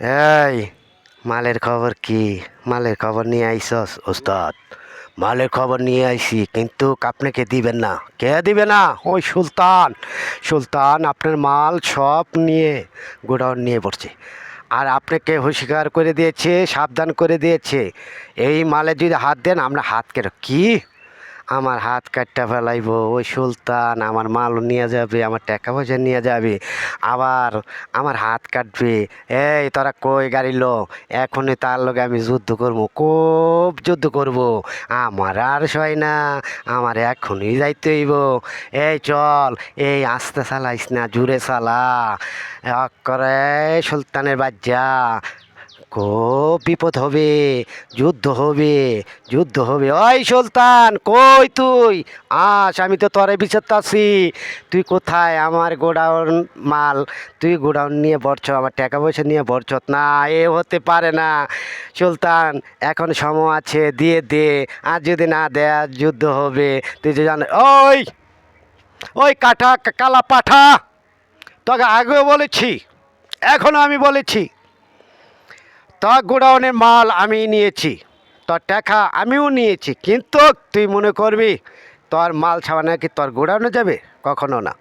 এই, মালের খবর কি? মালের খবর নিয়ে আইসস, ওস্তাদ। মালের খবর নিয়ে আইসি, কিন্তু আপনাকে দিবেন না? কে দিবে না? ওই সুলতান। সুলতান আপনার মাল সব নিয়ে গোডাউন নিয়ে পড়ছে। আর আপনাকে হুঁশিয়ার করে দিয়েছে, সাবধান করে দিয়েছে। এই মালে যদি হাত দেন, আমরা হাত কেটে কি? আমার হাত কাটটা ফেলাইব, ওই সুলতান আমার মাল নিয়ে যাবে, আমার টাকা পয়সা নিয়ে যাবে, আবার আমার হাত কাটবে। এই, তোরা কই গাড়ি লো? এখনই তার লগে আমি যুদ্ধ করব, খুব যুদ্ধ করব। আমার আর সয় না, আমার এখনই যাইতে হইব। এই, চল, এই, আস্তে চালাইস না, জুড়ে চালা। করে, সুলতানের বাচ্চা খুব বিপদ হবে, যুদ্ধ হবে যুদ্ধ হবে। ওই সুলতান, কই তুই? আস, আমি তো তরে বিচারতাছি তুই কোথায়? আমার গোডাউন মাল, তুই গোডাউন নিয়ে বরছ, আমার টাকা পয়সা নিয়ে বরছত না, এ হতে পারে না। সুলতান, এখন সময় আছে, দিয়ে দে। আর যদি না দেয় যুদ্ধ হবে। তুই যে জান ওই ওই কাঠা কালা পাঠা, তোকে আগেও বলেছি এখনও আমি বলেছি। তোর গোডাউনের মাল আমি নিয়েছি, তোর টাকা আমিও নিয়েছি, কিন্তু তুই মনে করবি তোর মাল ছাড়া নাকি তোর গোডাউনে যাবে? কখনো না।